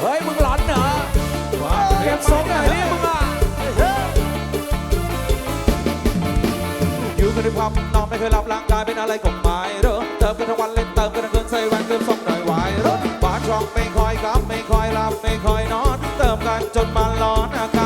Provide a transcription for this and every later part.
เฮ้ย มึงหลอนเหรอเก็บทรงหน่อยดิมึงอะอยู่กันด้วยามนอนไม่เคยหลับร่างกายเป็นอะไรก็ไม่รู้เติมกันทั้งวันเล่นเติมกันทั้งคืนใส่แว่นเติมทรงหน่อยไหวรถบ้านช่องไม่คอยครับไม่คอยหลับไม่คอยนอน เติมกันจนมันร้อนอาก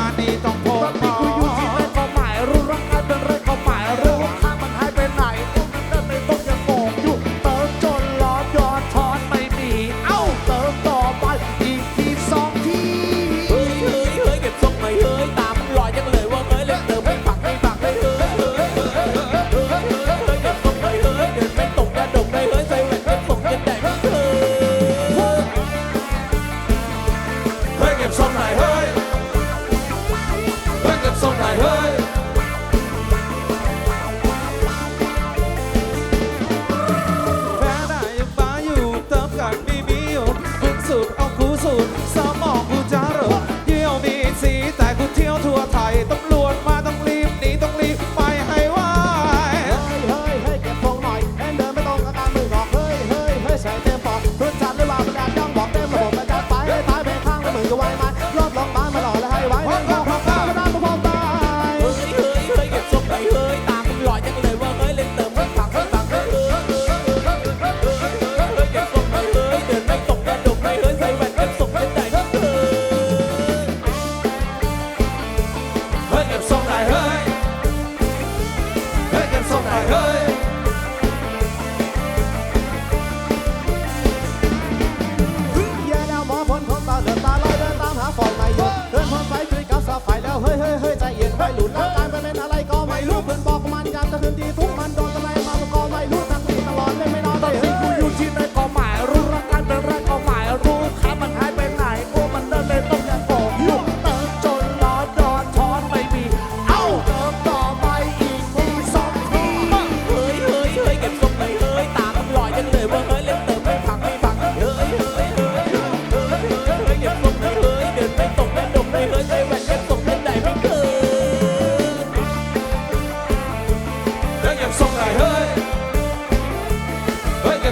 าศ en al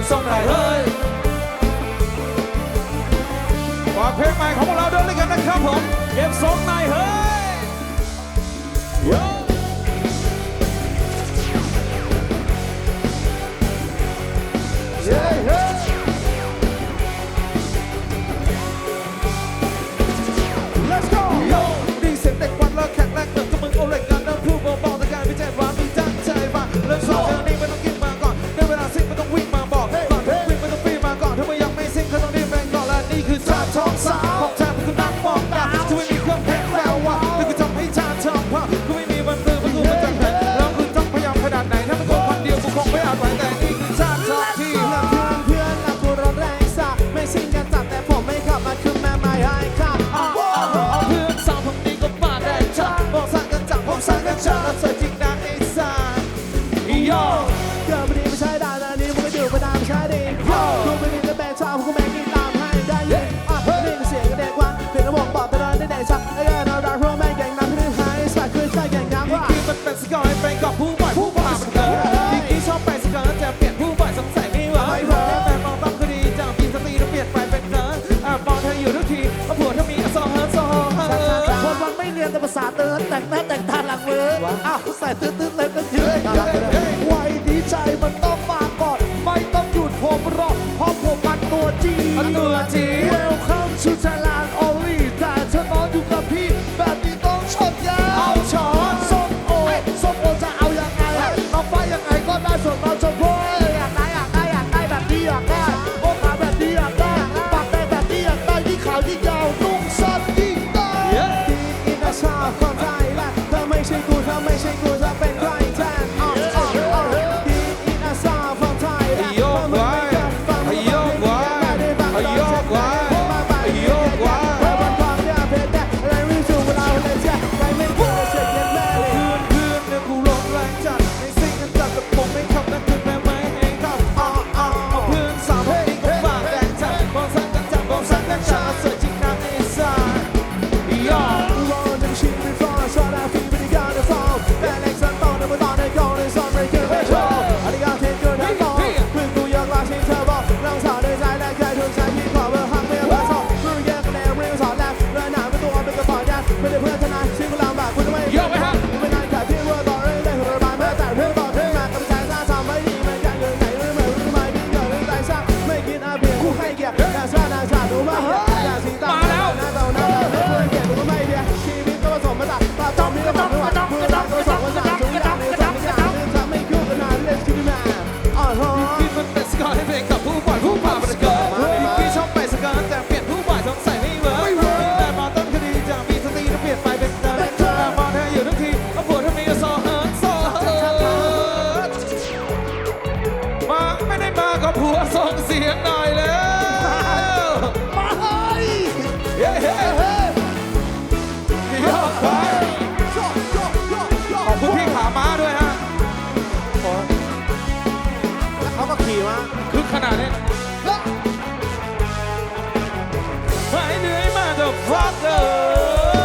ส่งได้เลยฝากเพลงใหม่ของเราด้วยกันนะครับผมเก็บส่งหนเฮ้ย olsa เอาผัวถ้ามีก็สองเฮิร์สองเฮิร์ตคนวันไม่เรียนแต่ภาษาเติร์แต่งหน้าแต่งตาหลังเวอร์อ้าวใส่ตื้นตื้นเลยกันเยอะวัยดีใจมันต้องมาก่อน ไม่ต้องหยุดผมรอเพราะผมมันตัวจริงตัวจริง วส่งเสียงหน่อยเลย